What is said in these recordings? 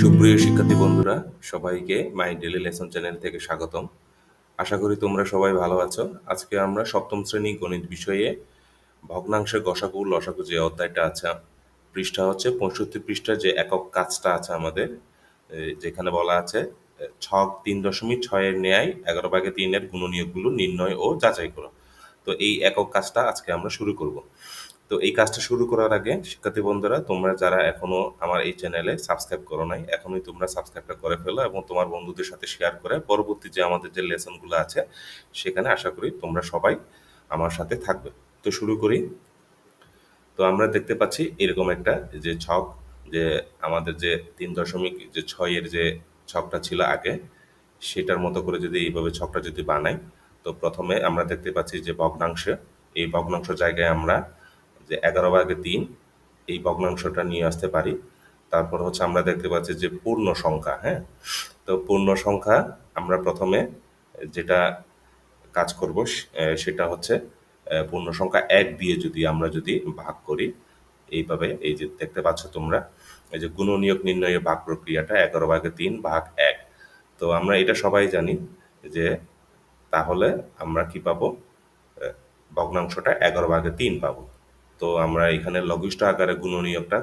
সুপ্রিয় শিক্ষার্থী বন্ধুরা, সবাইকে মাই ডেলি লেসন চ্যানেল থেকে স্বাগতম। আশা করি তোমরা সবাই ভালো আছো। আজকে আমরা সপ্তম শ্রেণি গণিত বিষয়ে ভগ্নাংশের গসাগু লসাগু যে অধ্যায়টা আছে, পৃষ্ঠা হচ্ছে পঁয়ষট্টি পৃষ্ঠার যে একক কাজটা আছে আমাদের যেখানে বলা আছে ছক তিন দশমিক ছয়ের ন্যায় এগারো ভাগে তিনের গুণনীয়কগুলো নির্ণয় ও যাচাই করো। তো এই একক কাজটা আজকে আমরা শুরু করব। তো এই কাজটা শুরু করার আগে, শিক্ষার্থী বন্ধুরা, তোমরা যারা এখনও আমার এই চ্যানেলে সাবস্ক্রাইব করো নাই, এখনই তোমরা সাবস্ক্রাইবটা করে ফেলো এবং তোমার বন্ধুদের সাথে শেয়ার করে পরবর্তী যে আমাদের যে লেসনগুলো আছে, সেখানে আশা করি তোমরা সবাই আমার সাথে থাকবে। তো শুরু করি। তো আমরা দেখতে পাচ্ছি এরকম একটা যে ছক, যে আমাদের যে তিন দশমিক, যে ছয়ের যে ছকটা ছিল আগে, সেটার মতো করে যদি এইভাবে ছকটা যদি বানাই, তো প্রথমে আমরা দেখতে পাচ্ছি যে ভগ্নাংশে, এই ভগ্নাংশ জায়গায় আমরা যে এগারো ভাগে তিন এই ভগ্নাংশটা নিয়ে আসতে পারি। তারপর হচ্ছে আমরা দেখতে পাচ্ছি যে পূর্ণ সংখ্যা হ্যাঁ? তো পূর্ণ সংখ্যা আমরা প্রথমে যেটা কাজ করব সেটা হচ্ছে পূর্ণ সংখ্যা এক দিয়ে যদি আমরা যদি ভাগ করি, এইভাবে এই যে দেখতে পাচ্ছ তোমরা, এই যে গুণনীয়ক নির্ণয়ের ভাগ প্রক্রিয়াটা এগারো ভাগে তিন ভাগ এক। তো আমরা এটা সবাই জানি যে তাহলে আমরা কি পাবো? ভগ্নাংশটা এগারো ভাগে তিন পাবো। তো আমরা এখানে লঘিষ্ঠ আকারে গুণনীয়কটা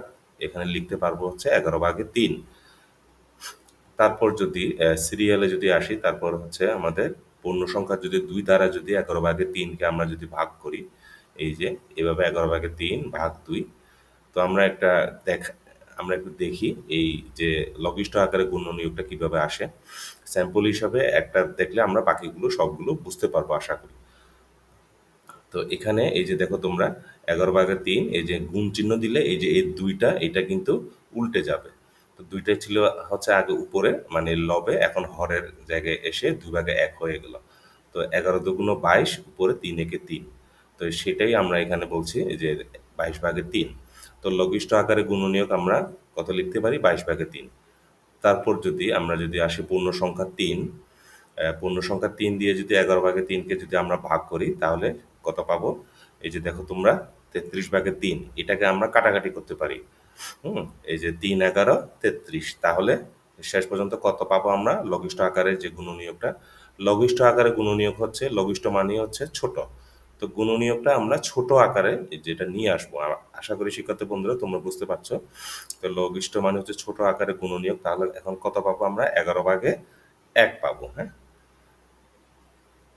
এখানে লিখতে পারব হচ্ছে এগারো ভাগে তিন। তারপর যদি সিরিয়ালে যদি আসি, তারপর হচ্ছে আমাদের পূর্ণ সংখ্যা যদি দুই দ্বারা যদি এগারো ভাগে তিনকে আমরা যদি ভাগ করি, এই যে এভাবে এগারো ভাগে তিন ভাগ দুই। তো আমরা একটা দেখ, আমরা একটু দেখি এই যে লঘিষ্ঠ আকারে গুণনীয়কটা কীভাবে আসে। স্যাম্পল হিসাবে একটা দেখলে আমরা বাকিগুলো সবগুলো বুঝতে পারব আশা করি। তো এখানে এই যে দেখো তোমরা, এগারো ভাগের তিন, এই যে গুণ চিহ্ন দিলে এই যে এই দুইটা, এটা কিন্তু উল্টে যাবে। তো দুইটা ছিল হচ্ছে আগে উপরে মানে লবে, এখন হরের জায়গায় এসে দুই ভাগে এক হয়ে গেল। তো এগারো দুগুণ বাইশ, উপরে তিন একে তিন। তো সেটাই আমরা এখানে বলছি যে বাইশ ভাগের তিন। তো লঘিষ্ঠ আকারে গুণনীয়ক আমরা কত লিখতে পারি? বাইশ ভাগের তিন। তারপর যদি আমরা যদি আসি পূর্ণ সংখ্যা তিন পূর্ণ সংখ্যা তিন দিয়ে যদি এগারো ভাগে তিনকে যদি আমরা ভাগ করি, তাহলে কত পাবো? এই যে দেখো তোমরা, তেত্রিশ ভাগে তিন, এটাকে আমরা কাটাকাটি করতে পারি। হুম, এই যে তিন, এগারো, তেত্রিশ, তাহলে শেষ পর্যন্ত কত পাবো আমরা? লঘিষ্ঠ আকারের যে গুণনীয়কটা, লঘিষ্ঠ আকারে গুণনীয়ক হচ্ছে, লঘিষ্ঠ মানে হচ্ছে ছোট। তো গুণনীয়কটা আমরা ছোট আকারে যেটা নিয়ে আসব। আশা করি শিক্ষার্থী বন্ধুরা, তোমরা বুঝতে পারছ। তো লঘিষ্ঠ মানে হচ্ছে ছোট আকারে গুণনীয়ক, তাহলে এখন কত পাবো আমরা? এগারো ভাগে এক পাবো হ্যাঁ?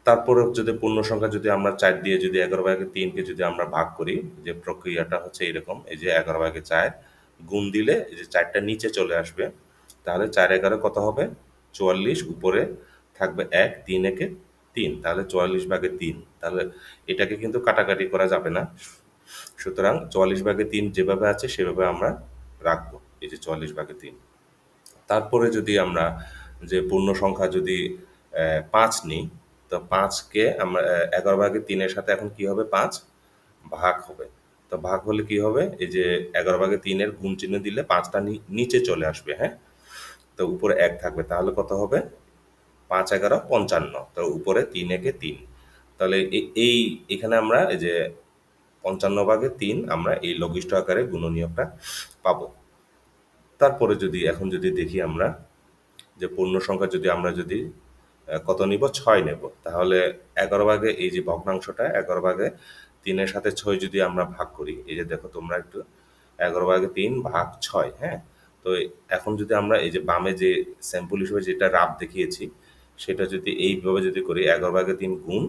তারপরে যদি পূর্ণ সংখ্যা যদি আমরা চার দিয়ে যদি এগারো ভাগে তিনকে যদি আমরা ভাগ করি, যে প্রক্রিয়াটা হচ্ছে এরকম, এই যে এগারো ভাগে চার গুণ দিলে এই যে চারটা নিচে চলে আসবে, তাহলে চার এগারো কত হবে? চুয়াল্লিশ, উপরে থাকবে এক, তিন একে তিন, তাহলে চুয়াল্লিশ ভাগে তিন, তাহলে এটাকে কিন্তু কাটাকাটি করা যাবে না। সুতরাং চুয়াল্লিশ ভাগে তিন যেভাবে আছে সেভাবে আমরা রাখব, এই যে চুয়াল্লিশ ভাগে তিন। তারপরে যদি আমরা যে পূর্ণ সংখ্যা যদি পাঁচ নিই তো পাঁচকে আমরা এগারো ভাগে তিনের সাথে এখন কি হবে? পাঁচ ভাগ হবে। তো ভাগ হলে কি হবে? এই যে এগারো ভাগে তিনের গুণ চিহ্ন দিলে পাঁচটা নিচে চলে আসবে হ্যাঁ? তো উপরে এক থাকবে। তাহলে কত হবে? পাঁচ এগারো পঞ্চান্ন। তো উপরে তিন একে তিন। তাহলে এই, এখানে আমরা এই যে পঞ্চান্ন ভাগে তিন আমরা এই লঘিষ্ঠ আকারে গুণনীয়কটা পাব। তারপরে যদি, এখন যদি দেখি আমরা যে পূর্ণ সংখ্যা যদি আমরা যদি কত নিব? ছয় নেব। তাহলে এগারো ভাগে এই যে ভগ্নাংশটা, এগারো ভাগে তিনের সাথে ছয় যদি আমরা ভাগ করি, এই যে দেখো তোমরা একটু এগারো ভাগে তিন ভাগ ছয় হ্যাঁ? তো এখন যদি আমরা এই যে বামে যে স্যাম্পল হিসেবে যেটা রাব দেখিয়েছি, সেটা যদি এইভাবে যদি করি, এগারো ভাগে তিন গুণ,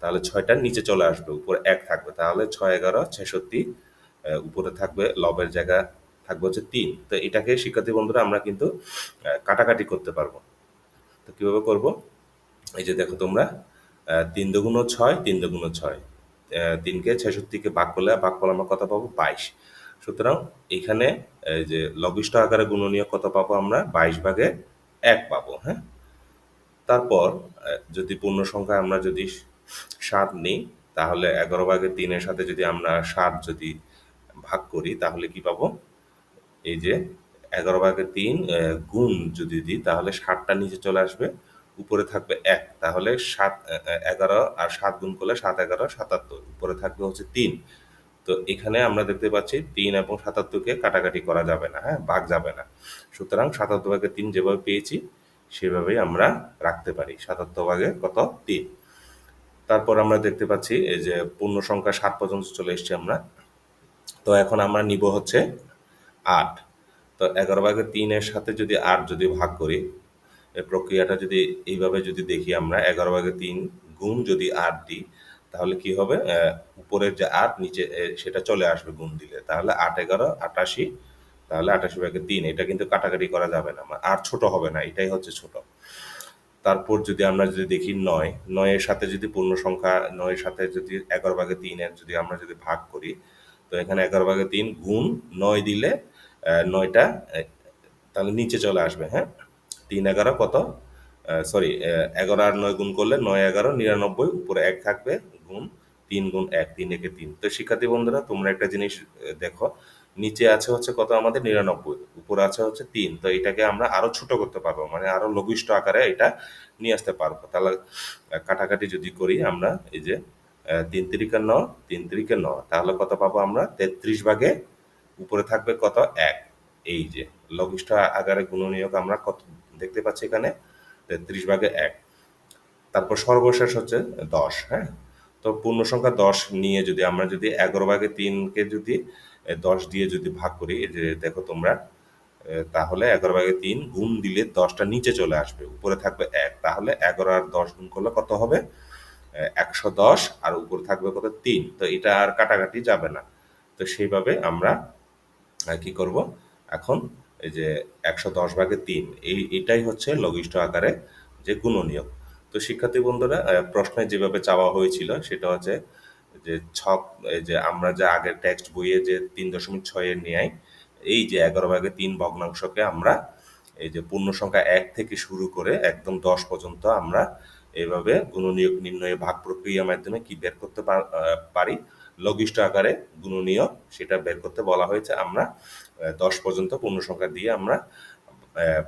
তাহলে ছয়টার নিচে চলে আসবে, উপরে এক থাকবে। তাহলে ছয় এগারো ছেষট্টি উপরে থাকবে লবের জায়গা থাকবে হচ্ছে তিন। তো এটাকে শিক্ষার্থী বন্ধুরা আমরা কিন্তু কাটাকাটি করতে পারব। তো কীভাবে করব? এই যে দেখো তোমরা তিন দুগুণ ছয়, তিন দুগুণ ছয়। তিনকে ছেষট্টিকে ভাগ করলে ভাগ করলে আমরা কত পাবো? বাইশ। সুতরাং এখানে এই যে লঘিষ্ঠ আকারে গুণনীয় কত পাবো আমরা? বাইশ ভাগে এক পাবো হ্যাঁ? তারপর যদি পূর্ণ সংখ্যা আমরা যদি সাত নিই, তাহলে এগারো ভাগে তিনের সাথে যদি আমরা সাত যদি ভাগ করি, তাহলে কি পাবো? এই যে এগারো ভাগে তিন গুণ যদি দিই, তাহলে সাতটা নিচে চলে আসবে। উপরে থাকবে এক, তাহলে সাত এগারো আর সাত গুণ করলে সাত এগারো, সাতাত্তর। উপরে থাকবে হচ্ছে তিন। তো এখানে আমরা দেখতে পাচ্ছি তিন এবং সাতাত্তরকে কাটাকাটি করা যাবে না হ্যাঁ ভাগ যাবে না। সুতরাং সাতাত্তর ভাগে তিন যেভাবে পেয়েছি, সেভাবেই আমরা রাখতে পারি। সাতাত্তর ভাগে কত? তিন। তারপর আমরা দেখতে পাচ্ছি এই যে পূর্ণ সংখ্যা সাত পর্যন্ত চলে এসেছি আমরা। তো এখন আমরা নিব হচ্ছে আট। তো এগারো ভাগে তিনের সাথে যদি আট যদি ভাগ করি প্রক্রিয়াটা যদি এইভাবে যদি দেখি আমরা, এগারো ভাগে তিন গুণ যদি আট দিই, তাহলে কি হবে? উপরের যে আট, নিচে সেটা চলে আসবে গুণ দিলে। তাহলে আট এগারো, আটাশি, তাহলে আটাশি ভাগে তিন, এটা কিন্তু কাটাকাটি করা যাবে না। আর ছোট হবে না, এটাই হচ্ছে ছোট। তারপর যদি আমরা যদি দেখি নয়, নয়ের সাথে যদি পূর্ণ সংখ্যা, নয়ের সাথে যদি এগারো ভাগে তিনের যদি আমরা যদি ভাগ করি, তো এখানে এগারো ভাগে তিন গুণ নয় দিলে নয়টা তাহলে নিচে চলে আসবে হ্যাঁ? তিন এগারো কত? সরি এগারো আর নয় গুণ করলে নয় এগারো, নিরানব্বই, উপরে এক থাকবে, গুণ তিন গুণ এক, তিন একে তিন। তো শিক্ষার্থী বন্ধুরা, তোমরা একটা জিনিস দেখো, নিচে আছে হচ্ছে কত আমাদের? নিরানব্বই, উপরে আছে হচ্ছে তিন। তো এটাকে আমরা আরও ছোট করতে পারব মানে আরও লঘিষ্ঠ আকারে এটা নিয়ে আসতে পারব। তাহলে কাটাকাটি যদি করি আমরা, এই যে তিন তিরিকে ন, তিন তিরিকে ন, তাহলে কত পাবো আমরা? তেত্রিশ ভাগে উপরে থাকবে কত? এক। এই যে, লঘিষ্ঠ আকারে গুণনীয়ক আমরা কত দেখতে পাচ্ছি এখানে তেত্রিশ ভাগে এক। তারপর সর্বশেষ হচ্ছে দশ হ্যাঁ? তো পূর্ণ সংখ্যা দশ নিয়ে যদি আমরা যদি এগারো ভাগে তিনকে যদি দশ দিয়ে যদি ভাগ করি যে দেখো তোমরা তাহলে এগারো ভাগে তিন গুণ দিলে দশটা নিচে চলে আসবে, উপরে থাকবে এক। তাহলে এগারো আর দশ গুণ করলে কত হবে? একশো দশ, আর উপরে থাকবে কত? তিন। তো এটা আর কাটাকাটি যাবে না। তো সেইভাবে আমরা কি করব? এখন এই যে একশো দশ ভাগে তিন, এই, এটাই হচ্ছে লঘিষ্ঠ আকারে যে গুণনীয়ক। তো শিক্ষার্থী বন্ধুরা প্রশ্নে যেভাবে চাওয়া হয়েছিল, সেটা হচ্ছে যে ছক যে আমরা যে আগের টেক্সট বইয়ে যে তিন দশমিক ছয়ের ন্যায়, এই যে এগারো ভাগে তিন ভগ্নাংশকে আমরা এই যে পূর্ণ সংখ্যা এক থেকে শুরু করে একদম দশ পর্যন্ত আমরা এইভাবে গুণনীয়ক নির্ণয়ে ভাগ প্রক্রিয়ার মাধ্যমে কি বের করতে পারি লঘিষ্ঠ আকারে গুণনীয়ক সেটা বের করতে বলা হয়েছে। আমরা দশ পর্যন্ত পূর্ণ সংখ্যা দিয়ে আমরা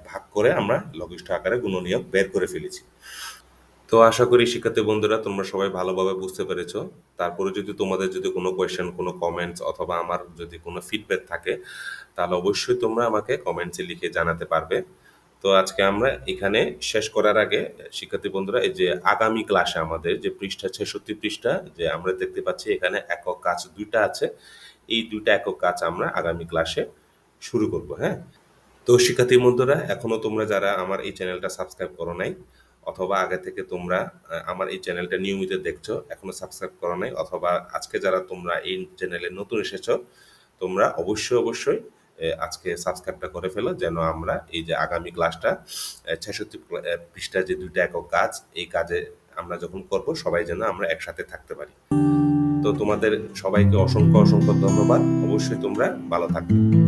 ভাগ করে আমরা লঘিষ্ঠ আকারে গুণনীয়ক বের করে ফেলেছি। তো আশা করি শিক্ষার্থী বন্ধুরা, তোমরা সবাই ভালোভাবে বুঝতে পেরেছ। তারপরে যদি তোমাদের যদি কোনো কোয়েশ্চেন কোনো কমেন্টস অথবা আমার যদি কোনো ফিডব্যাক থাকে, তাহলে অবশ্যই তোমরা আমাকে কমেন্টসে লিখে জানাতে পারবে। তো আজকে আমরা এখানে শেষ করার আগে শিক্ষার্থী বন্ধুরা, এই যে আগামী ক্লাসে আমাদের যে পৃষ্ঠা ছেষট্টি পৃষ্ঠা, যে আমরা দেখতে পাচ্ছি এখানে একক কাজ দুইটা আছে। এই দুইটা একক কাজ আমরা আগামী ক্লাসে শুরু করব হ্যাঁ? তো শিক্ষার্থী বন্ধুরা, এখনও তোমরা যারা আমার এই চ্যানেলটা সাবস্ক্রাইব করো নাই, অথবা আগে থেকে তোমরা আমার এই চ্যানেলটা নিয়মিত দেখছ, এখনও সাবস্ক্রাইব করো নাই, অথবা আজকে যারা তোমরা এই চ্যানেলে নতুন এসেছ, তোমরা অবশ্যই অবশ্যই আজকে সাবস্ক্রাইবটা করে ফেলো, যেন আমরা এই যে আগামী ক্লাসটা ছেষট্টি পৃষ্ঠা যে দুইটা একক কাজ, এই কাজে আমরা যখন করব, সবাই যেন আমরা একসাথে থাকতে পারি। তো তোমাদের সবাইকে অসংখ্য অসংখ্য ধন্যবাদ। অবশ্যই তোমরা ভালো থাকবে।